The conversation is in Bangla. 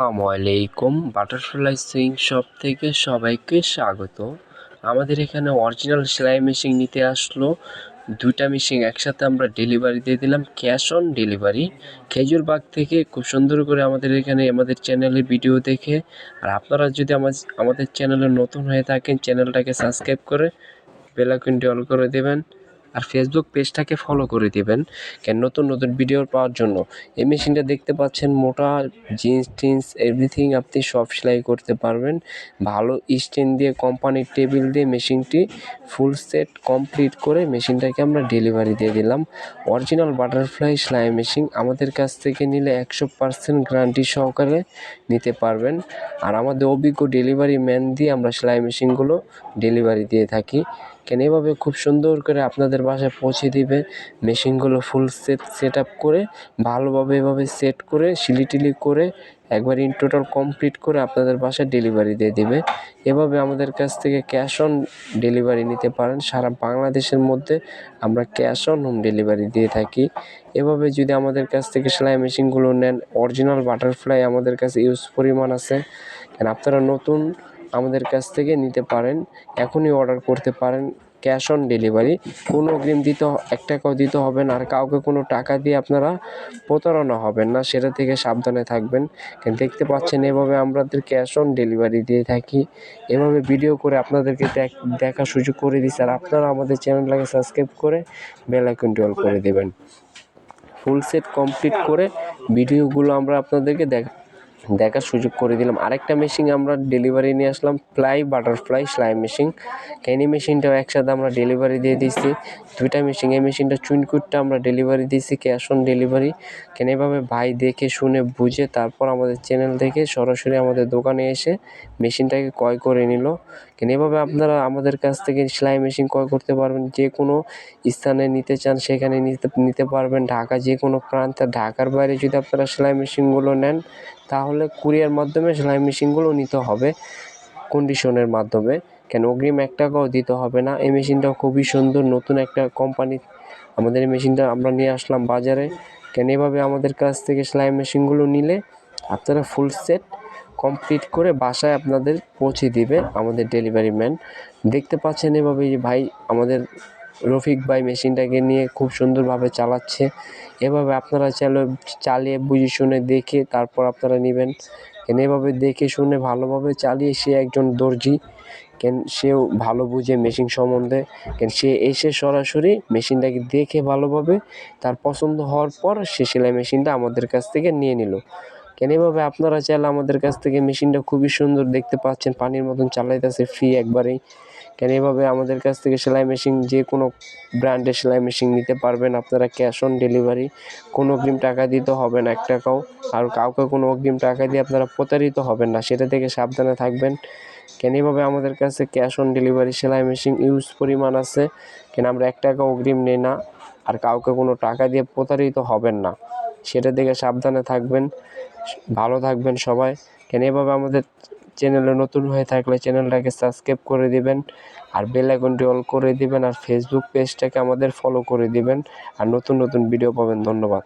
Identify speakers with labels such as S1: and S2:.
S1: আসসালামু আলাইকুম। বাটারফ্লাই সুইং শপ থেকে সবাইকে স্বাগত। আমাদের এখানে অরিজিনাল সেলাই মেশিন নিতে আসলো। দুটা মেশিন একসাথে আমরা ডেলিভারি দিয়ে দিলাম, ক্যাশ অন ডেলিভারি। খেজুরবাগ থেকে খুব সুন্দর করে আমাদের এখানে আমাদের চ্যানেলে ভিডিও দেখে, আর আপনারা যদি আমাদের চ্যানেলে নতুন হয়ে থাকেন, চ্যানেলটাকে সাবস্ক্রাইব করে বেলাইকনটি অল করে দেবেন। আর ফেসবুক পেজটাকে ফলো করে দিবেন। কেন? নতুন নতুন ভিডিও পাওয়ার জন্য। এই মেশিনটা দেখতে পাচ্ছেন, মোটা জিন্স টিন্স এভরিথিং আপনি সব সেলাই করতে পারবেন। ভালো স্ট্যান্ড দিয়ে কোম্পানির টেবিল দিয়ে মেশিনটি ফুল সেট কমপ্লিট করে মেশিনটাকে আমরা ডেলিভারি দিয়ে দিলাম। অরিজিনাল বাটারফ্লাই সেলাই মেশিন আমাদের কাছ থেকে নিলে একশো পার্সেন্ট গ্যারান্টি সহকারে নিতে পারবেন। আর আমাদের অভিজ্ঞ ডেলিভারি ম্যান দিয়ে আমরা সেলাই মেশিনগুলো ডেলিভারি দিয়ে থাকি। কেন এভাবে খুব সুন্দর করে আপনাদের বাসায় পৌঁছে দিবে। মেশিনগুলো ফুল সেট সেট আপ করে, ভালোভাবে এভাবে সেট করে, সিলিটিলি করে, একবার ইন টোটাল কমপ্লিট করে আপনাদের বাসায় ডেলিভারি দিয়ে দিবে। এভাবে আমাদের কাছ থেকে ক্যাশ অন ডেলিভারি নিতে পারেন। সারা বাংলাদেশের মধ্যে আমরা ক্যাশ অন হোম ডেলিভারি দিয়ে থাকি। এভাবে যদি আমাদের কাছ থেকে সেলাই মেশিনগুলো নেন অরিজিনাল বাটারফ্লাই আমাদের কাছে ইউজ পরিমাণ আছে। কেন আপনারা নতুন আমাদের কাছ থেকে নিতে পারেন, এখনই অর্ডার করতে পারেন ক্যাশ অন ডেলিভারি কোনো অগ্রিম দিতে এক টাকাও দিতে হবে না, আর কাউকে কোনো টাকা দিয়ে আপনারা প্রতারণা হবেন না, সেটা থেকে সাবধানে থাকবেন। দেখতে পাচ্ছেন, এভাবে আমাদের ক্যাশ অন ডেলিভারি দিয়ে থাকি। এভাবে ভিডিও করে আপনাদেরকে দেখার সুযোগ করে দিচ্ছি আর আপনারা আমাদের চ্যানেলটাকে সাবস্ক্রাইব করে বেল আইকনটি করে দেবেন। ফুল সেট কমপ্লিট করে ভিডিওগুলো আমরা আপনাদেরকে দেখা দেখার সুযোগ করে দিলাম। আরেকটা মেশিন আমরা ডেলিভারি নিয়ে আসলাম ফ্লাই বাটারফ্লাই সেলাই মেশিন ক্যানি মেশিনটাও একসাথে আমরা ডেলিভারি দিয়ে দিচ্ছি দুইটা মেশিন এই মেশিনটা চুনকুটটা আমরা ডেলিভারি দিয়েছি ক্যাশ অন ডেলিভারি কেন এভাবে ভাই দেখে, শুনে, বুঝে তারপর আমাদের চ্যানেল থেকে সরাসরি আমাদের দোকানে এসে মেশিনটাকে ক্রয় করে নিল। কেন এভাবে আপনারা আমাদের কাছ থেকে সেলাই মেশিন ক্রয় করতে পারবেন, যে কোনো স্থানে নিতে চান সেখানে নিতে নিতে পারবেন। ঢাকা যে কোনো প্রান্তে, ঢাকার বাইরে যদি আপনারা সেলাই মেশিনগুলো নেন তাহলে কুরিয়ার মাধ্যমে সেলাই মেশিনগুলো নিতে হবে কন্ডিশনের মাধ্যমে। কেন অগ্রিম এক টাকাও দিতে হবে না। এই মেশিনটাও খুবই সুন্দর, নতুন একটা কোম্পানি আমাদের এই মেশিনটা আমরা নিয়ে আসলাম বাজারে। কেন এভাবে আমাদের কাছ থেকে সেলাই মেশিনগুলো নিলে আপনারা ফুল সেট কমপ্লিট করে বাসায় আপনাদের পৌঁছে দিবে আমাদের ডেলিভারি ম্যান দেখতে পাচ্ছেন এভাবে যে ভাই আমাদের রফিক ভাই মেশিনটাকে নিয়ে খুব সুন্দরভাবে চালাচ্ছে। এভাবে আপনারা চাইলে চালিয়ে বুঝে শুনে দেখে তারপর আপনারা নেবেন। কেন এভাবে দেখে শুনে ভালোভাবে চালিয়ে সে একজন দর্জি। কেন সেও ভালো বুঝে মেশিন সম্বন্ধে। কেন সে এসে সরাসরি মেশিনটাকে দেখে ভালোভাবে তার পছন্দ হওয়ার পর সে সেলাই মেশিনটা আমাদের কাছ থেকে নিয়ে নিল। কেন এভাবে আপনারা চাইলে আমাদের কাছ থেকে মেশিনটা খুবই সুন্দর দেখতে পাচ্ছেন। পানির মতন চালাইতেছে ফ্রি একবারেই। কেন এভাবে আমাদের কাছ থেকে সেলাই মেশিন যে কোনো ব্র্যান্ডের সেলাই মেশিন নিতে পারবেন। আপনারা ক্যাশ অন ডেলিভারি কোনো অগ্রিম টাকা দিতে হবে না এক টাকাও আর কাউকে কোনো অগ্রিম টাকা দিয়ে আপনারা প্রতারিত হবেন না, সেটা থেকে সাবধানে থাকবেন। কেন এভাবে আমাদের কাছে ক্যাশ অন ডেলিভারি সেলাই মেশিন ইউজ পরিমাণ আছে, কেন আমরা এক টাকা অগ্রিম নেই না, আর কাউকে কোনো টাকা দিয়ে প্রতারিত হবেন না, সেটা থেকে সাবধানে থাকবেন। ভালো থাকবেন সবাই। কেন এভাবে আমাদের চ্যানেলে নতুন হয়ে থাকলে চ্যানেলটাকে সাবস্ক্রাইব করে দিবেন, আর বেল আইকনটি অল করে দিবেন, আর ফেসবুক পেজটাকে আমাদের ফলো করে দিবেন, আর নতুন নতুন ভিডিও পাবেন। ধন্যবাদ।